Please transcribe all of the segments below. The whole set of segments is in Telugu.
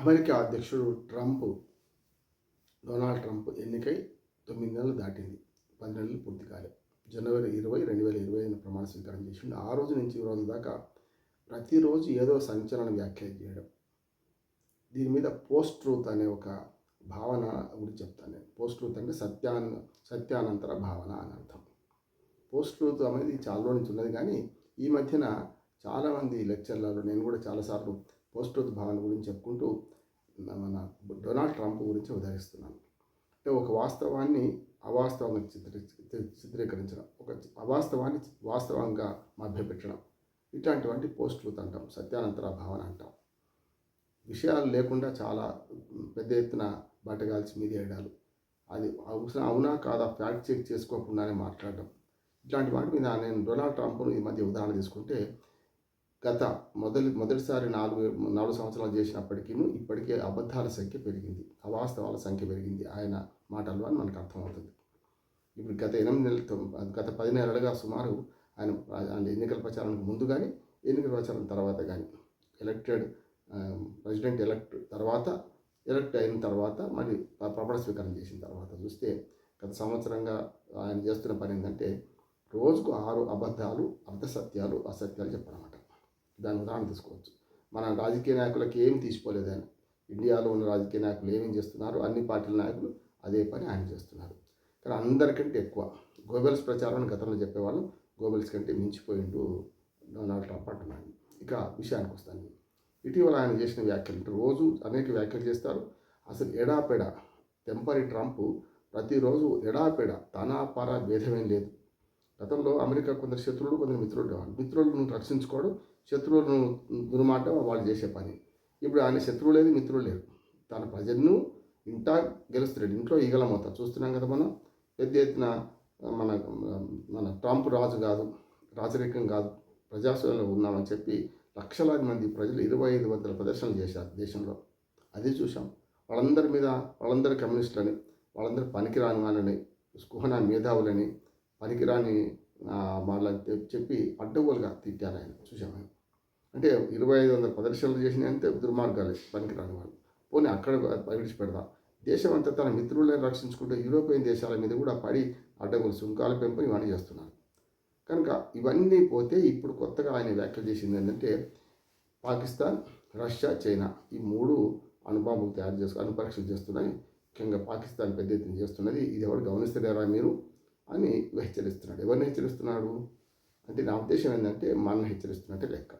అమెరికా అధ్యక్షుడు ట్రంప్ డొనాల్డ్ ట్రంప్ ఎన్నికై తొమ్మిది నెలలు దాటింది. పది నెలలు పూర్తి కాలే. జనవరి ఇరవై రెండు వేల ఇరవై ఐదున ప్రమాణ స్వీకారం చేసిండు. ఆ రోజు నుంచి ఈ రోజు దాకా ప్రతిరోజు ఏదో సంచలన వ్యాఖ్యలు చేయడం. దీని మీద పోస్ట్ ట్రూత్ అనే ఒక భావన గురించి చెప్తాను నేను. పోస్ట్ ట్రూత్ అంటే సత్యాన్ సత్యానంతర భావన అని అర్థం. పోస్ట్ ట్రూత్ అనేది చాలా నుంచి ఉన్నది కానీ ఈ మధ్యన చాలామంది లెక్చర్లలో నేను కూడా చాలాసార్లు పోస్ట్ ట్రూత్ భావన గురించి చెప్పుకుంటూ మన డొనాల్డ్ ట్రంప్ గురించి ఉదహరిస్తున్నాను అంటే ఒక వాస్తవాన్ని అవాస్తవంగా చిత్రీ చిత్రీకరించడం ఒక అవాస్తవాన్ని వాస్తవంగా మభ్యపెట్టడం ఇట్లాంటివంటి పోస్ట్ ట్రూత్ అంటాం సత్యానంతర భావన అంటాం. విషయాలు లేకుండా చాలా పెద్ద ఎత్తున బట్టగాల్చి మీదేయడాలు అది అవసరం అవునా కాదా ఫ్యాక్ట్ చెక్ చేసుకోకుండానే మాట్లాడడం. ఇట్లాంటి వాటి మీద నేను డొనాల్డ్ ట్రంప్ను ఈ మధ్య ఉదాహరణ తీసుకుంటే గత మొదటి మొదటిసారి నాలుగు నాలుగు సంవత్సరాలు చేసినప్పటికీ ఇప్పటికే అబద్ధాల సంఖ్య పెరిగింది. అవాస్తవాల సంఖ్య పెరిగింది. ఆయన మాటలు అని మనకు అర్థమవుతుంది. ఇప్పుడు గత ఎనిమిది నెలల తొమ్- గత పది నెలలుగా సుమారు ఆయన ఆయన ఎన్నికల ప్రచారానికి ముందు కానీ ఎన్నికల ప్రచారం తర్వాత కానీ ఎలక్టెడ్ ప్రెసిడెంట్ ఎలక్ట్ తర్వాత ఎలక్ట్ అయిన తర్వాత మరి ప్రమాణ స్వీకారం చేసిన తర్వాత చూస్తే గత సంవత్సరంగా ఆయన చేస్తున్న పని ఏంటంటే రోజుకు ఆరు అబద్ధాలు అర్ధసత్యాలు అసత్యాలు చెప్పడం అన్నమాట దాని ఉదాహరణ తీసుకోవచ్చు. మన రాజకీయ నాయకులకి ఏం తీసుకోలేదు ఆయన ఇండియాలో ఉన్న రాజకీయ నాయకులు ఏమేం చేస్తున్నారు అన్ని పార్టీల నాయకులు అదే పని ఆయన చేస్తున్నారు. కానీ అందరికంటే ఎక్కువ గోబెల్స్ ప్రచారాన్ని గతంలో చెప్పేవాళ్ళు గోబెల్స్ కంటే మించిపోయిండు డొనాల్డ్ ట్రంప్ అంటున్నాడు. ఇక విషయానికి వస్తాను. ఇటీవల ఆయన చేసిన వ్యాఖ్యలు అంటే రోజు అనేక వ్యాఖ్యలు చేస్తారు. అసలు ఎడాపెడ టెంపరీ ట్రంప్ ప్రతిరోజు ఎడాపెడ తన పర భేదమేం లేదు. గతంలో అమెరికా కొందరు శత్రువులు కొందరు మిత్రులు ఉండేవాళ్ళు. మిత్రులను రక్షించుకోవడం శత్రువులను దుర్మాటం వాళ్ళు చేసే పని. ఇప్పుడు ఆయన శత్రువు లేదు మిత్రులు లేరు తన ప్రజలను ఇంటా గెలుస్తున్నాడు ఇంట్లో ఈగలమవుతారు చూస్తున్నాం కదా మనం పెద్ద ఎత్తున మన మన ట్రంప్ రాజు కాదు రాజరికం కాదు ప్రజాస్వామ్యంలో ఉన్నామని చెప్పి లక్షలాది మంది ప్రజలు ఇరవై ఐదు వందల ప్రదర్శనలు చేశారు దేశంలో. అది చూసాం వాళ్ళందరి మీద వాళ్ళందరి కమ్యూనిస్టులని వాళ్ళందరూ పనికిరాని వాళ్ళని కుహన మేధావులని పనికిరాని మళ్ళీ చెప్పి అడ్డగోలుగా తిట్టారు ఆయన. చూసాం ఆయన అంటే ఇరవై ఐదు వందల ప్రదర్శనలు చేసిన అంతే దుర్మార్గాలే పనికిరాని వాళ్ళు. పోనీ అక్కడ విడిచిపెడదాం దేశం అంతా తన మిత్రులను రక్షించుకుంటూ యూరోపియన్ దేశాల మీద కూడా పడి అడ్డగోలు సుంకాల పెంపుని ఇవన్నీ చేస్తున్నారు. కనుక ఇవన్నీ పోతే ఇప్పుడు కొత్తగా ఆయన వ్యాఖ్యలు చేసింది ఏంటంటే పాకిస్తాన్ రష్యా చైనా ఈ మూడు అణుబాంబులు తయారు చేసుకు అణుపరీక్షలు చేస్తున్నాయి. ముఖ్యంగా పాకిస్తాన్ పెద్ద ఎత్తున చేస్తున్నది. ఇది ఎవరు గమనిస్తలేరా మీరు? అని హెచ్చరిస్తున్నాడు. ఎవరిని హెచ్చరిస్తున్నాడు? అంటే నా ఉద్దేశం ఏంటంటే మనల్ని హెచ్చరిస్తున్నట్టే లెక్క.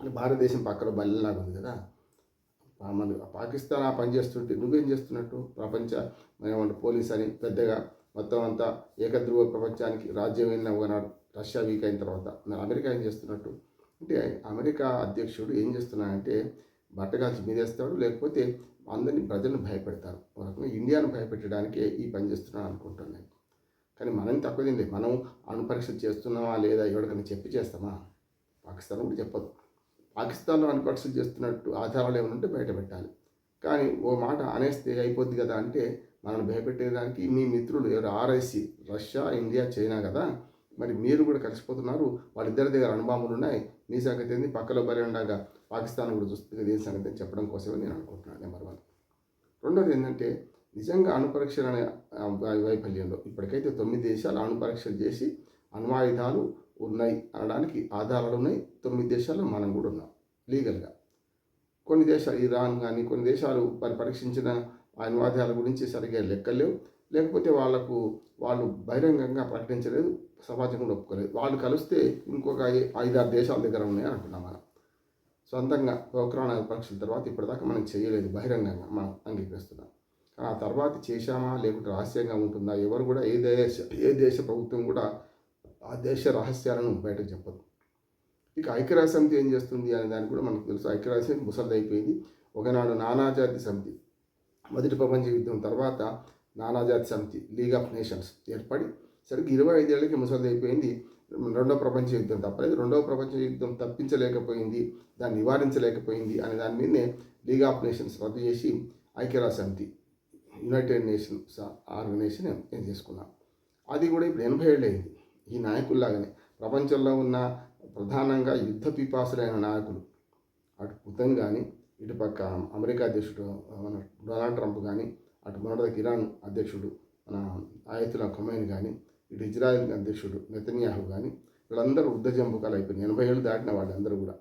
అంటే భారతదేశం పక్కన బల్లలాగా ఉంది కదా. మన పాకిస్తాన్ ఆ పని చేస్తుంటే నువ్వేం చేస్తున్నట్టు? ప్రపంచ ఏమంటే పోలీస్ అని పెద్దగా మొత్తం అంతా ఏకధ్రువ ప్రపంచానికి రాజ్యం వెళ్ళిన ఒకనాడు రష్యా వీక్ అయిన తర్వాత. మరి అమెరికా ఏం చేస్తున్నట్టు? అంటే అమెరికా అధ్యక్షుడు ఏం చేస్తున్నాడంటే బట్టగాల్చి మీదేస్తాడు లేకపోతే అందరినీ ప్రజలను భయపెడతారు. ఒక రకంగా ఇండియాను భయపెట్టడానికే ఈ పని చేస్తున్నాడు అనుకుంటున్నాను కానీ మనం తక్కువ తిండి మనం అణుపరీక్ష చేస్తున్నామా లేదా ఎవరికైనా చెప్పి చేస్తామా? పాకిస్తాన్ కూడా చెప్పదు. పాకిస్తాన్లో అణుపరీక్షలు చేస్తున్నట్టు ఆధారాలు ఏమైనా ఉంటే బయట పెట్టాలి. కానీ ఓ మాట అనేస్తే అయిపోద్ది కదా అంటే మనల్ని భయపెట్టేదానికి మీ మిత్రులు ఎవరు? ఆర్ఐసి రష్యా ఇండియా చైనా కదా? మరి మీరు కూడా కలిసిపోతున్నారు. వాళ్ళిద్దరి దగ్గర అనుభవములు ఉన్నాయి. మీ సంగతి ఏంది? పక్కలో బలి ఉండగా పాకిస్తాన్ కూడా చూస్తుంది. దీని సంగతి చెప్పడం కోసమే నేను అనుకుంటున్నాను. Number one. రెండోది ఏంటంటే నిజంగా అణుపరీక్షలు అనే వైఫల్యంలో ఇప్పటికైతే తొమ్మిది దేశాలు అణుపరీక్షలు చేసి అణ్వాయుధాలు ఉన్నాయి అనడానికి ఆధారాలు ఉన్నాయి. తొమ్మిది దేశాల్లో మనం కూడా ఉన్నాం లీగల్గా. కొన్ని దేశాలు ఇరాన్ కానీ కొన్ని దేశాలు పరీక్షించిన అణ్వాయుధాల గురించి సరిగ్గా లెక్కలేవు లేకపోతే వాళ్ళకు వాళ్ళు బహిరంగంగా ప్రకటించలేదు సమాజం కూడా ఒప్పుకోలేదు. వాళ్ళు కలిస్తే ఇంకొక ఐదారు దేశాల దగ్గర ఉన్నాయని అంటున్నాం మనం. సొంతంగా పోక్రాణ పరీక్షల తర్వాత ఇప్పటిదాకా మనం చేయలేదు బహిరంగంగా మనం అంగీకరిస్తున్నాం. ఆ తర్వాత చేశామా లేకుంటే రహస్యంగా ఉంటుందా ఎవరు కూడా ఏ దేశ ఏ దేశ ప్రభుత్వం కూడా ఆ దేశ రహస్యాలను బయటకు చెప్పదు. ఇక ఐక్యరాజ్య సమితి ఏం చేస్తుంది అనే దానికి కూడా మనకు తెలుసు. ఐక్యరాజ్య సమితి ముసలిదైపోయింది. ఒకనాడు నానాజాతి సమితి మొదటి ప్రపంచ యుద్ధం తర్వాత నానాజాతి సమితి లీగ్ ఆఫ్ నేషన్స్ ఏర్పడి సరిగ్గా ఇరవై ఐదేళ్ళకి ముసలిదైపోయింది. రెండో ప్రపంచ యుద్ధం తప్పలేదు. రెండవ ప్రపంచ యుద్ధం తప్పించలేకపోయింది దాన్ని నివారించలేకపోయింది అనే దాని మీదనే లీగ్ ఆఫ్ నేషన్స్ రద్దు చేసి ఐక్యరాజ్య సమితి యునైటెడ్ నేషన్స్ ఆర్గనైజేషన్ ఏం చేసుకున్నాం. అది కూడా ఇప్పుడు ఎనభై ఏళ్ళు అయింది. ఈ నాయకుల్లాగానే ప్రపంచంలో ఉన్న ప్రధానంగా యుద్ధ పిపాసులైన నాయకులు. అటు పుతన్ కానీ ఇటుపక్క అమెరికా అధ్యక్షుడు మన డొనాల్డ్ ట్రంప్ కానీ అటు మొన్నటిదాకా ఇరాన్ అధ్యక్షుడు మన ఆయతుల ఖొమైన్ కానీ ఇటు ఇజ్రాయెల్ అధ్యక్షుడు నెతన్యాహు కానీ వీళ్ళందరూ వృద్ధ జంబుకాలు అయిపోయినాయి. ఎనభై ఏళ్ళు దాటిన వాళ్ళందరూ కూడా.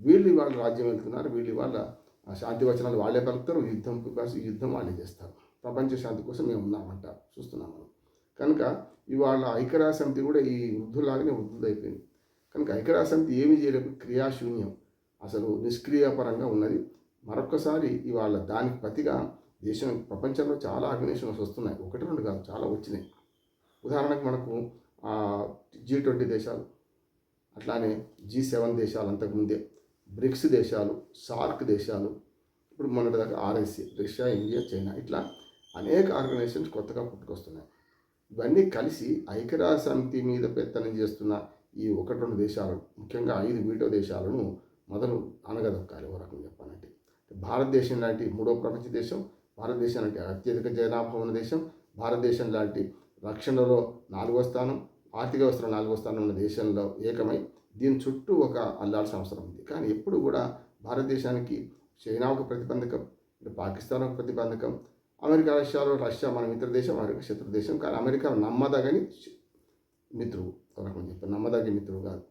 వీళ్ళు వాళ్ళ రాజ్యం వెళ్తున్నారు. వీళ్ళు వాళ్ళ శాంతి వచనాలు వాళ్ళే పలుకుతారు. యుద్ధం యుద్ధం వాళ్ళే చేస్తారు. ప్రపంచ శాంతి కోసం మేము ఉన్నామంట చూస్తున్నాం మనం. కనుక ఇవాళ ఐక్యరాజ్య సమితి కూడా ఈ వృద్ధులాగానే వృద్ధులైపోయింది కనుక ఐక్యరాజ్య సమితి ఏమి చేయలేదు క్రియాశూన్యం. అసలు నిష్క్రియాపరంగా ఉన్నది. మరొకసారి ఇవాళ దానికి ప్రతిగా దేశం ప్రపంచంలో చాలా ఆర్గనైజేషన్స్ వస్తున్నాయి. ఒకటి రెండు కాదు చాలా వచ్చినాయి. ఉదాహరణకు మనకు జీ ట్వంటీ దేశాలు అట్లానే జీ సెవెన్ దేశాలు అంతకుముందే బ్రిక్స్ దేశాలు సార్క్ దేశాలు ఇప్పుడు మొన్నటిదాకా ఆర్ఎస్సి రష్యా ఇండియా చైనా ఇట్లా అనేక ఆర్గనైజేషన్స్ కొత్తగా పుట్టుకొస్తున్నాయి. ఇవన్నీ కలిసి ఐక్యరాజ్య సమితి మీద పెత్తనం చేస్తున్న ఈ ఒకటి రెండు దేశాలను ముఖ్యంగా ఐదు వీటో దేశాలను మొదలు అనగదొక్కాలి ఓ రకంగా చెప్పాలంటే. భారతదేశం లాంటి మూడో ప్రపంచ దేశం భారతదేశం లాంటి అత్యధిక జనాభా ఉన్న దేశం భారతదేశం లాంటి రక్షణలో నాలుగో స్థానం ఆర్థిక వ్యవస్థలో నాలుగో స్థానం ఉన్న దేశంలో ఏకమై దీని చుట్టూ ఒక అల్లాల్సిన అవసరం ఉంది. కానీ ఎప్పుడు కూడా భారతదేశానికి చైనా ఒక ప్రతిబంధకం పాకిస్తాన్ ఒక ప్రతిబంధకం అమెరికా రష్యాలో రష్యా మన మిత్ర దేశం అమెరికా శత్రు దేశం కానీ అమెరికా నమ్మదగని మిత్రువు ఒక రకంగా చెప్పాను నమ్మదగిన మిత్రువు కాదు.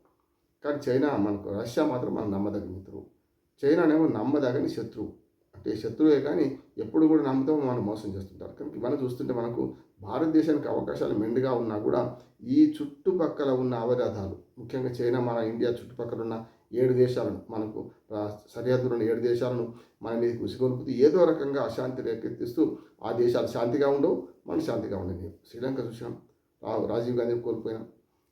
కానీ చైనా మనకు రష్యా మాత్రం మనం నమ్మదగిన మిత్రువు చైనానేమో నమ్మదగని శత్రువు అంటే శత్రువే కానీ ఎప్పుడు కూడా నమ్ముతాం మనం మోసం చేస్తుంటారు. కనుక ఇవన్నీ చూస్తుంటే మనకు భారతదేశానికి అవకాశాలు మెండుగా ఉన్నా కూడా ఈ చుట్టుపక్కల ఉన్న అవరోధాలు ముఖ్యంగా చైనా మన ఇండియా చుట్టుపక్కల ఉన్న ఏడు దేశాలను మనకు సరిహద్దులను ఏడు దేశాలను మన మీద కుసిగొలుపుతూ ఏదో రకంగా అశాంతి రేకెత్తిస్తూ ఆ దేశాలు శాంతిగా ఉండవు మనం శాంతిగా ఉండేది శ్రీలంక చూసాం రాజీవ్ గాంధీ కోల్పోయినాం.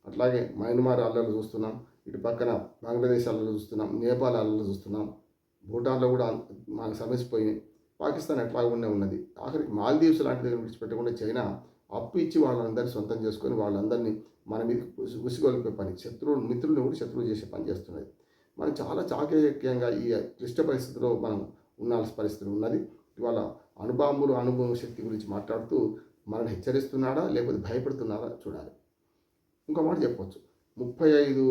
అట్లాగే మయన్మార్ అల్లలు చూస్తున్నాం ఇటు పక్కన బంగ్లాదేశ్ అల్లలు చూస్తున్నాం నేపాల్ అల్లలు చూస్తున్నాం. భూటాన్లో కూడా మనకు సమస్యపోయినాయి పాకిస్తాన్ ఎట్లాగుండే ఉన్నది. ఆఖరికి మాల్దీవ్స్ లాంటి దగ్గర విడిచిపెట్టకుండా చైనా అప్పు ఇచ్చి వాళ్ళందరినీ సొంతం చేసుకొని వాళ్ళందరినీ మన మీద ఉసిగొలిపే పని శత్రువులు మిత్రులను కూడా శత్రువు చేసే పని చేస్తున్నది. మనం చాలా చాకచక్యంగా ఈ క్లిష్ట పరిస్థితిలో మనం ఉండాల్సిన పరిస్థితి ఉన్నది. ఇవాళ అణుబాంబులు అనుభవ శక్తి గురించి మాట్లాడుతూ మనల్ని హెచ్చరిస్తున్నాడా లేకపోతే భయపడుతున్నాడా చూడాలి. ఇంకో మాట చెప్పవచ్చు ముప్పై ఐదు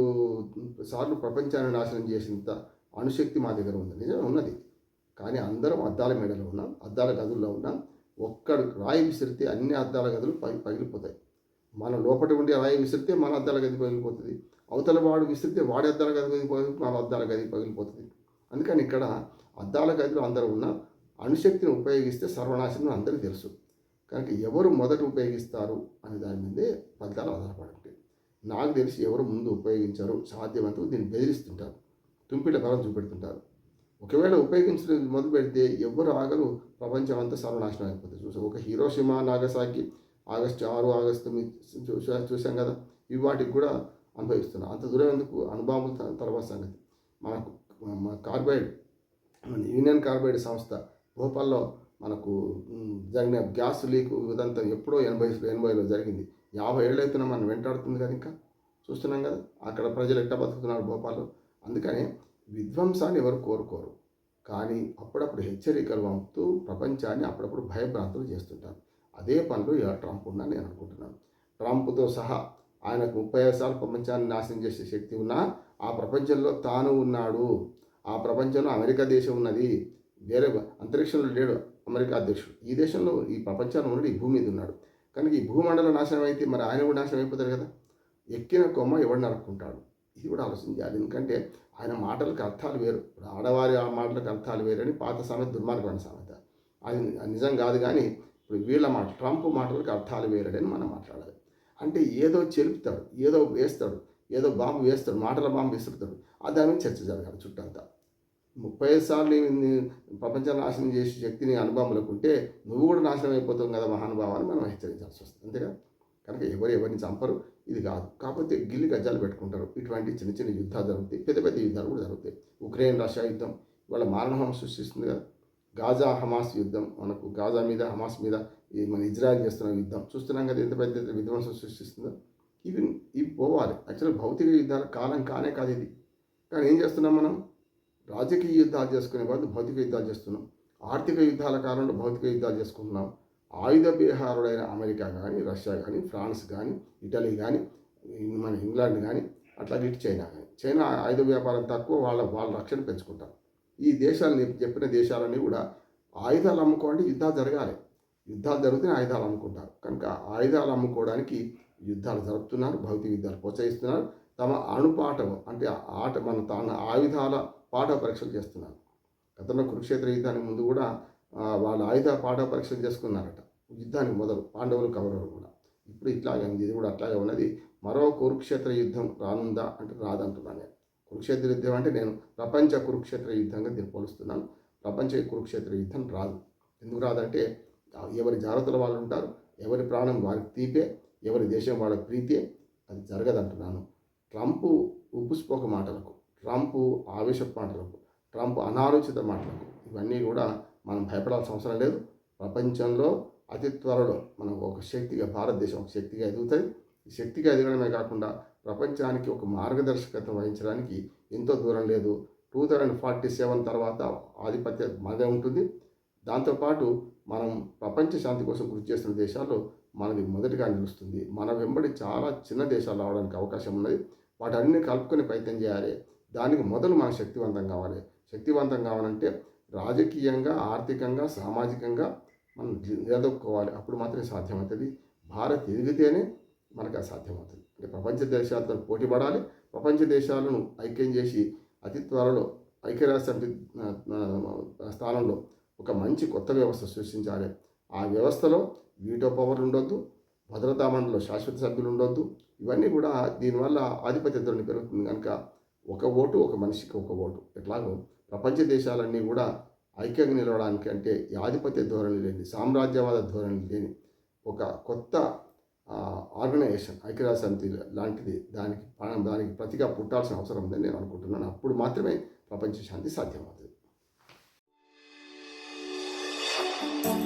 సార్లు ప్రపంచాన్ని నాశనం చేసినంత అణుశక్తి మా దగ్గర ఉంది. నిజమే ఉన్నది. కానీ అందరం అద్దాల మేడలో ఉన్నాం అద్దాల గదుల్లో ఉన్నాం. ఒక్కడు రాయి విసిరితే అన్ని అద్దాల గదులు పగిలిపోతాయి. మన లోపల ఉండే రాయి విసిరితే మన అద్దాల గది పగిలిపోతుంది. అవతల వాడు విసిరితే వాడి అద్దాల గది పగిలిపోతుంది మన అద్దాల గది పగిలిపోతుంది. అందుకని ఇక్కడ అద్దాల గదిలో అందరూ ఉన్న అణుశక్తిని ఉపయోగిస్తే సర్వనాశనం అందరికీ తెలుసు. కనుక ఎవరు మొదట ఉపయోగిస్తారు అనే దాని మీదే ఫలితాలు ఆధారపడండి నాకు తెలిసి ఎవరు ముందు ఉపయోగించారు సాధ్యమంతా దీన్ని బెదిరిస్తుంటారు తుంపిల బలం చూపెడుతుంటారు. ఒకవేళ ఉపయోగించడం మొదలు పెడితే ఎవరు ఆగరు ప్రపంచం అంతా సర్వనాశనం అయిపోతుంది. చూసాం ఒక హీరోషిమా నాగసాకి ఆగస్టు ఆరు ఆగస్టు చూసా చూసాం కదా? ఇవి వాటికి కూడా అనుభవిస్తున్నాం. అంత దూరం ఎందుకు? అనుభవం తర్వాత సంగతి. మనకు మన కార్బైడ్ మన యూనియన్ కార్బైడ్ సంస్థ భోపాల్లో మనకు జరిగిన గ్యాస్ లీక్ ఇదంతా ఎప్పుడో ఎనభై ఎనభైలో జరిగింది. యాభై ఏళ్ళైతున్నా మనం వెంటాడుతుంది కదా ఇంకా? చూస్తున్నాం కదా. అక్కడ ప్రజలు ఎట్లా బతుకుతున్నారు భోపాల్లో? అందుకని విధ్వంసాన్ని ఎవరు కోరుకోరు. కానీ అప్పుడప్పుడు హెచ్చరికలు పంపుతూ ప్రపంచాన్ని అప్పుడప్పుడు భయభ్రాంతులు చేస్తుంటారు. అదే పనులు ఇలా ట్రంప్ ఉందని నేను అనుకుంటున్నాను. ట్రంప్తో సహా ఆయనకు ముప్పై ఐదు సార్లు ప్రపంచాన్ని నాశనం చేసే శక్తి ఉన్నా ఆ ప్రపంచంలో తాను ఉన్నాడు. ఆ ప్రపంచంలో అమెరికా దేశం ఉన్నది. వేరే అంతరిక్షంలో లేడు అమెరికా అధ్యక్షుడు. ఈ దేశంలో ఈ ప్రపంచంలో ఉన్నాడు ఈ భూమి మీద ఉన్నాడు. కనుక ఈ భూమండల నాశనం అయితే మరి ఆయన కూడా నాశనం అయిపోతారు కదా? ఎక్కిన కొమ్మ ఎవడు నరుక్కుంటాడు? ఇది కూడా ఆలోచించాలి ఎందుకంటే ఆయన మాటలకు అర్థాలు వేరు. ఆడవారి ఆ మాటలకు అర్థాలు వేరని పాత సామెత దుర్మార్గమైన సామెత. అది నిజం కాదు కానీ ఇప్పుడు వీళ్ళ మాట ట్రంప్ మాటలకు అర్థాలు వేరడని మనం మాట్లాడాలి. అంటే ఏదో చెలుపుతాడు ఏదో వేస్తాడు ఏదో బాంబు వేస్తాడు మాటల బాంబు విసురుతాడు. ఆ దాని మీద చర్చ జరగాలి చుట్టంతా ముప్పై సార్లు ప్రపంచం నాశనం చేసే శక్తిని అనుభవంలోకి ఉంటే నువ్వు కూడా నాశనం అయిపోతావు కదా మహానుభావాన్ని మనం హెచ్చరించాల్సి వస్తుంది. అంతేగా కనుక ఎవరు ఎవరిని చంపరు ఇది కాదు. కాకపోతే గిల్లి గజ్జాలు పెట్టుకుంటారు. ఇటువంటి చిన్న చిన్న యుద్ధాలు జరుగుతాయి. పెద్ద పెద్ద యుద్ధాలు కూడా జరుగుతాయి. ఉక్రెయిన్ రష్యా యుద్ధం ఇవాళ మారణహం సృష్టిస్తుంది కదా. గాజా హమాస్ యుద్ధం మనకు గాజా మీద హమాస్ మీద ఈ మన ఇజ్రాయల్ చేస్తున్న యుద్ధం. చూస్తున్నాం కదా ఎంత పెద్ద విధ్వంసం సృష్టిస్తుందో. ఇవి ఇవి పోవాలి. యాక్చువల్గా భౌతిక యుద్ధాల కాలం కానే కాదు ఇది. కానీ ఏం చేస్తున్నాం మనం? రాజకీయ యుద్ధాలు చేసుకునే బదులు భౌతిక యుద్ధాలు చేస్తున్నాం. ఆర్థిక యుద్ధాల కాలంలో భౌతిక యుద్ధాలు చేసుకుంటున్నాం. ఆయుధ విహారుడైన అమెరికా కానీ రష్యా కానీ ఫ్రాన్స్ కానీ ఇటలీ కానీ మన ఇంగ్లాండ్ కానీ అట్లా ఇటు చైనా కానీ చైనా ఆయుధ వ్యాపారం తక్కువ వాళ్ళ వాళ్ళ రక్షణ పెంచుకుంటారు ఈ దేశాలని చెప్పిన దేశాలన్నీ కూడా ఆయుధాలు అమ్ముకోండి యుద్ధాలు జరగాలి. యుద్ధాలు జరిగితే ఆయుధాలు అమ్ముకుంటారు. కనుక ఆయుధాలు అమ్ముకోవడానికి యుద్ధాలు జరుపుతున్నారు భౌతిక యుద్ధాలు ప్రోత్సహిస్తున్నారు. తమ అణుపాఠం అంటే ఆట మన తాను ఆయుధాల పాఠ పరీక్షలు చేస్తున్నారు. గతంలో కురుక్షేత్ర యుద్ధానికి ముందు కూడా వాళ్ళ ఆయుధ పాఠ పరీక్షలు చేసుకున్నారట. యుద్ధానికి మొదలు పాండవులు కౌరవులు కూడా. ఇప్పుడు ఇట్లాగే ఉంది ఇది కూడా అట్లాగే ఉన్నది. మరో కురుక్షేత్ర యుద్ధం రానుందా అంటే రాదంటున్నాను. నేను కురుక్షేత్ర యుద్ధం అంటే నేను ప్రపంచ కురుక్షేత్ర యుద్ధంగా దీన్ని పోలుస్తున్నాను. ప్రపంచ కురుక్షేత్ర యుద్ధం రాదు. ఎందుకు రాదంటే ఎవరి జాగ్రత్తలు వాళ్ళు ఉంటారు ఎవరి ప్రాణం వారికి తీపే ఎవరి దేశం వాళ్ళకి ప్రీతే అది జరగదంటున్నాను. ట్రంప్ ఉప్పుస్పోక మాటలకు ట్రంప్ ఆవేశ మాటలకు ట్రంప్ అనాలోచిత మాటలకు ఇవన్నీ కూడా మనం భయపడాల్సిన అవసరం లేదు. ప్రపంచంలో అతి త్వరలో మనం ఒక శక్తిగా భారతదేశం ఒక శక్తిగా ఎదుగుతుంది ఈ శక్తిగా ఎదగడమే కాకుండా ప్రపంచానికి ఒక మార్గదర్శకత్వం వహించడానికి ఎంతో దూరం లేదు. టూ థౌజండ్ ఫార్టీ సెవెన్ తర్వాత ఆధిపత్య మనదే ఉంటుంది. దాంతోపాటు మనం ప్రపంచ శాంతి కోసం కృషి చేస్తున్న దేశాల్లో మనది మొదటిగా నిలుస్తుంది. మన వెంబడి చాలా చిన్న దేశాలు రావడానికి అవకాశం ఉన్నది. వాటన్ని కలుపుకొని ప్రయత్నం చేయాలి. దానికి మొదలు మనం శక్తివంతం కావాలి. శక్తివంతం కావాలంటే రాజకీయంగా ఆర్థికంగా సామాజికంగా మనం నిలదొక్కోవాలి అప్పుడు మాత్రమే సాధ్యమవుతుంది. భారత్ ఎదిగితేనే మనకు అది సాధ్యమవుతుంది. అంటే ప్రపంచ దేశాలతో పోటీ పడాలి ప్రపంచ దేశాలను ఐక్యం చేసి అతి త్వరలో ఐక్యరాష్ట్ర సమితి స్థానంలో ఒక మంచి కొత్త వ్యవస్థ సృష్టించాలి. ఆ వ్యవస్థలో వీటో పవర్ ఉండొద్దు భద్రతా మండలిలో శాశ్వత సభ్యులు ఉండొద్దు. ఇవన్నీ కూడా దీనివల్ల ఆధిపత్య ధోరణి పెరుగుతుంది కనుక ఒక ఓటు ఒక మనిషికి ఒక ఓటు. ఎట్లాగో ప్రపంచ దేశాలన్నీ కూడా ఐక్యంగా నిలవడానికి అంటే ఈ ఆధిపత్య ధోరణి లేని సామ్రాజ్యవాద ధోరణి లేని ఒక కొత్త ఆర్గనైజేషన్ ఐక్యరాజ్య సమితి లాంటిది దానికి దానికి ప్రతిగా పుట్టాల్సిన అవసరం ఉందని నేను అనుకుంటున్నాను. అప్పుడు మాత్రమే ప్రపంచ శాంతి సాధ్యమవుతుంది. Thank you.